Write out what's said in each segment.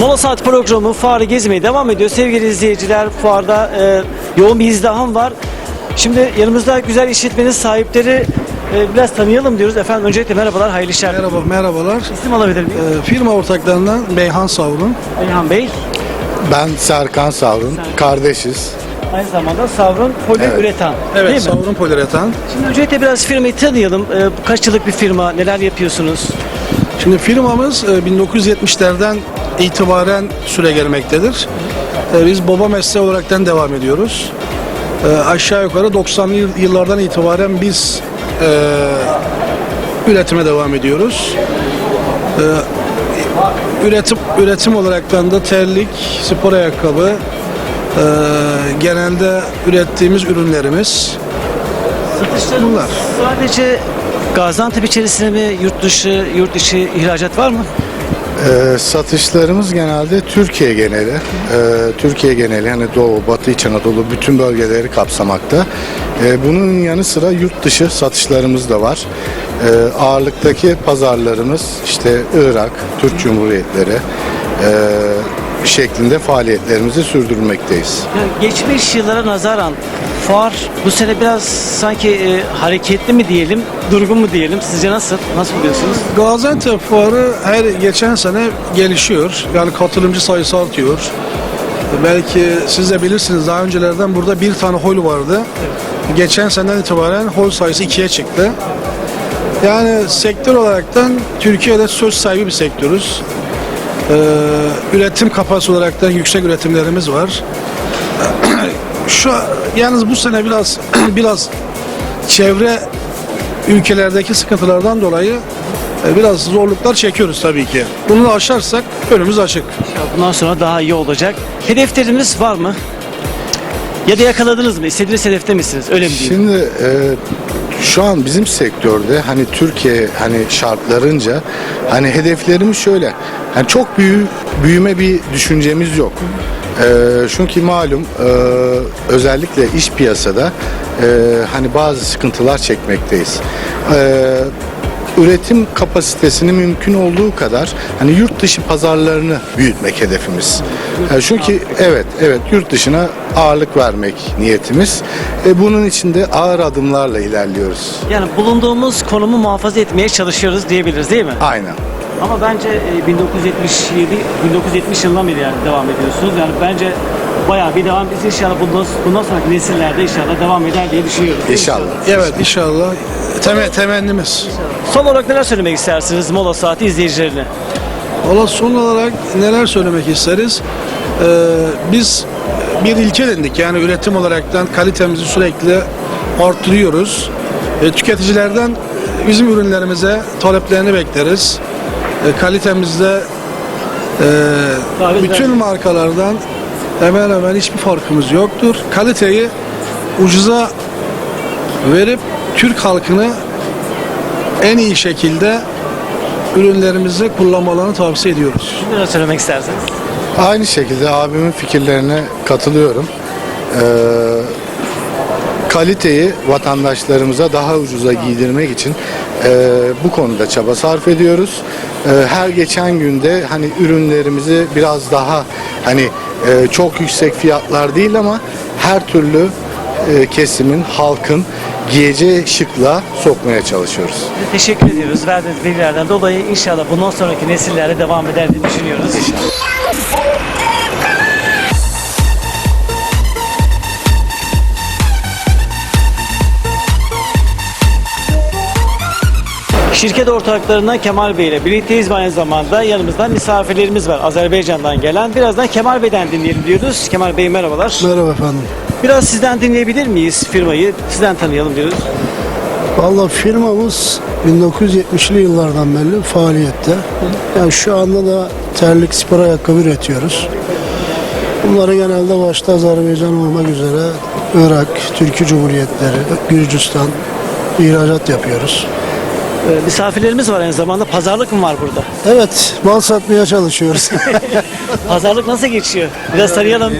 Mola Saat programı fuarı gezmeye devam ediyor. Sevgili izleyiciler fuarda e, yoğun bir izdiham var. Şimdi yanımızda güzel işletmenin sahipleri e, biraz tanıyalım diyoruz. Efendim öncelikle merhabalar, hayırlı işler. Merhaba, merhabalar. İsim alabilir miyim? Ee, firma ortaklarından Beyhan Savrun. Beyhan Bey. Ben Serkan Savrun, kardeşiz. Aynı zamanda Savrun Poli Üreten. Evet, mi? Savrun Poliüretan. Şimdi öncelikle biraz firmayı tanıyalım. E, kaç yıllık bir firma, neler yapıyorsunuz? Şimdi firmamız e, 1970'lerden itibaren süre gelmektedir. E, Biz baba mesleği olaraktan devam ediyoruz. E, Aşağı yukarı 90'lı yıl- yıllardan itibaren biz e, üretime devam ediyoruz. E, Üretim üretim olaraktan da terlik, spor ayakkabı, e, genelde ürettiğimiz ürünlerimiz Satışlarınız Bunlar. sadece Gaziantep içerisinde mi, yurt dışı, yurt içi ihracat var mı? Ee, satışlarımız genelde Türkiye geneli. Ee, Türkiye geneli yani Doğu, Batı, İç Anadolu bütün bölgeleri kapsamakta. Ee, bunun yanı sıra yurt dışı satışlarımız da var. Ee, ağırlıktaki pazarlarımız işte Irak, Türk Cumhuriyetleri ee, şeklinde faaliyetlerimizi sürdürmekteyiz. Yani geçmiş yıllara nazaran fuar bu sene biraz sanki e, hareketli mi diyelim, durgun mu diyelim? Sizce nasıl? Nasıl buluyorsunuz? Gaziantep Fuarı her geçen sene gelişiyor. Yani katılımcı sayısı artıyor. Belki siz de bilirsiniz daha öncelerden burada bir tane hol vardı. Geçen seneden itibaren hol sayısı ikiye çıktı. Yani sektör olaraktan Türkiye'de söz sahibi bir sektörüz. Ee, üretim kapasitesi olaraktan yüksek üretimlerimiz var. Şu yalnız bu sene biraz biraz çevre ülkelerdeki sıkıntılardan dolayı e, biraz zorluklar çekiyoruz tabii ki. Bunu da aşarsak önümüz açık. Bundan sonra daha iyi olacak. Hedefleriniz var mı? Ya da yakaladınız mı? İstediğiniz hedefte misiniz? Öyle mi diyeyim? Şimdi e, şu an bizim sektörde hani Türkiye hani şartlarınca hani hedeflerimiz şöyle. Hani çok büyü, büyüme bir düşüncemiz yok. E, çünkü malum e, özellikle iş piyasada e, hani bazı sıkıntılar çekmekteyiz. E, üretim kapasitesini mümkün olduğu kadar hani yurt dışı pazarlarını büyütmek hedefimiz. Yani çünkü evet evet yurt dışına ağırlık vermek niyetimiz. E, bunun için de ağır adımlarla ilerliyoruz. Yani bulunduğumuz konumu muhafaza etmeye çalışıyoruz diyebiliriz değil mi? Aynen. Ama bence e, 1977, 1970 yılından beri yani devam ediyorsunuz. Yani bence bayağı bir devam biz inşallah bundan, bundan sonraki nesillerde inşallah devam eder diye düşünüyoruz. İnşallah. Evet inşallah Teme, temennimiz. Son olarak neler söylemek istersiniz Mola Saati izleyicilerine? Valla son olarak neler söylemek isteriz? Ee, biz bir ilke edindik yani üretim olaraktan kalitemizi sürekli arttırıyoruz. E, tüketicilerden bizim ürünlerimize taleplerini bekleriz. E, kalitemizde e, bütün markalardan hemen hemen hiçbir farkımız yoktur. Kaliteyi ucuza verip Türk halkını en iyi şekilde ürünlerimizde kullanmalarını tavsiye ediyoruz. Neler söylemek istersiniz? Aynı şekilde abimin fikirlerine katılıyorum. Ee, kaliteyi vatandaşlarımıza daha ucuza giydirmek için e, bu konuda çaba sarf ediyoruz. E, her geçen günde hani ürünlerimizi biraz daha hani e, çok yüksek fiyatlar değil ama her türlü e, kesimin, halkın giyeceği şıkla sokmaya çalışıyoruz. Teşekkür ediyoruz verdiğiniz bilgilerden dolayı inşallah bundan sonraki nesillerde devam eder diye düşünüyoruz. Şirket ortaklarından Kemal Bey ile birlikteyiz aynı zamanda yanımızda misafirlerimiz var Azerbaycan'dan gelen. Birazdan Kemal Bey'den dinleyelim diyoruz. Kemal Bey merhabalar. Merhaba efendim. Biraz sizden dinleyebilir miyiz firmayı? Sizden tanıyalım diyoruz. Valla firmamız 1970'li yıllardan beri faaliyette. Yani şu anda da terlik spor ayakkabı üretiyoruz. Bunları genelde başta Azerbaycan olmak üzere Irak, Türkiye Cumhuriyetleri, Gürcistan ihracat yapıyoruz. Ee, misafirlerimiz var aynı zamanda. Pazarlık mı var burada? Evet, mal satmaya çalışıyoruz. Pazarlık nasıl geçiyor? Biraz tanıyalım.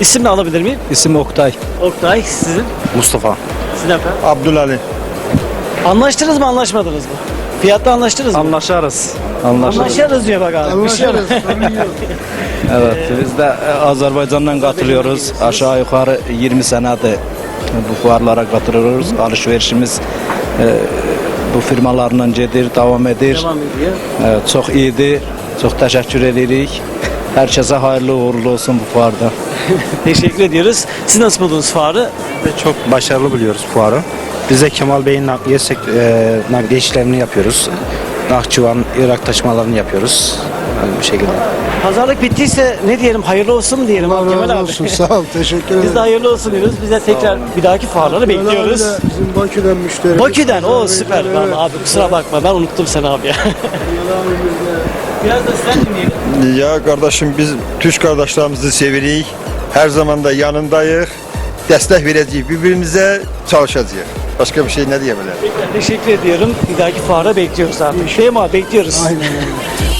İsim de alabilir miyim? İsim Oktay. Oktay sizin. Mustafa. Sizin efendim. Abdülali. Anlaştınız mı anlaşmadınız mı? Fiyatta anlaştınız mı? Anlaşarız. Anlaşılır. Anlaşırız diyor bak abi. Yok. Evet, biz de e, Azerbaycan'dan katılıyoruz. Aşağı yukarı 20 senedir bu fuarlara katılıyoruz. Alışverişimiz e, bu firmalarla gedir, devam edir. Devam ediyor. Evet, çok iyidir. Çok teşekkür edirik. Herkese hayırlı uğurlu olsun bu fuarda. Teşekkür ediyoruz. Siz nasıl buldunuz fuarı? Çok başarılı buluyoruz fuarı. Biz de Kemal Bey'in nakliye, e, nakliye işlemini yapıyoruz. Nahçıvan, Irak taşımalarını yapıyoruz. Bu şekilde. Pazarlık bittiyse ne diyelim hayırlı olsun mu diyelim abi Allah Kemal razı abi. olsun. Sağ ol. Teşekkür ederim. Biz de hayırlı olsun diyoruz. Biz de tekrar bir dahaki fuarları bekliyoruz. Bizim Bakü'den müşterimiz. Bakü'den o süper. Evet. Vallahi abi kusura bakma ben unuttum seni abi ya. Biraz da sen dinleyelim. Ya kardeşim biz Türk kardeşlerimizi sevirik. Her zaman da yanındayız. Destek vereceğiz. Birbirimize çalışacağız. Başka bir şey ne diyebilirim? Teşekkür ediyorum. Bir dahaki fuara bekliyoruz abi. Değil mi abi? Bekliyoruz. Aynen öyle.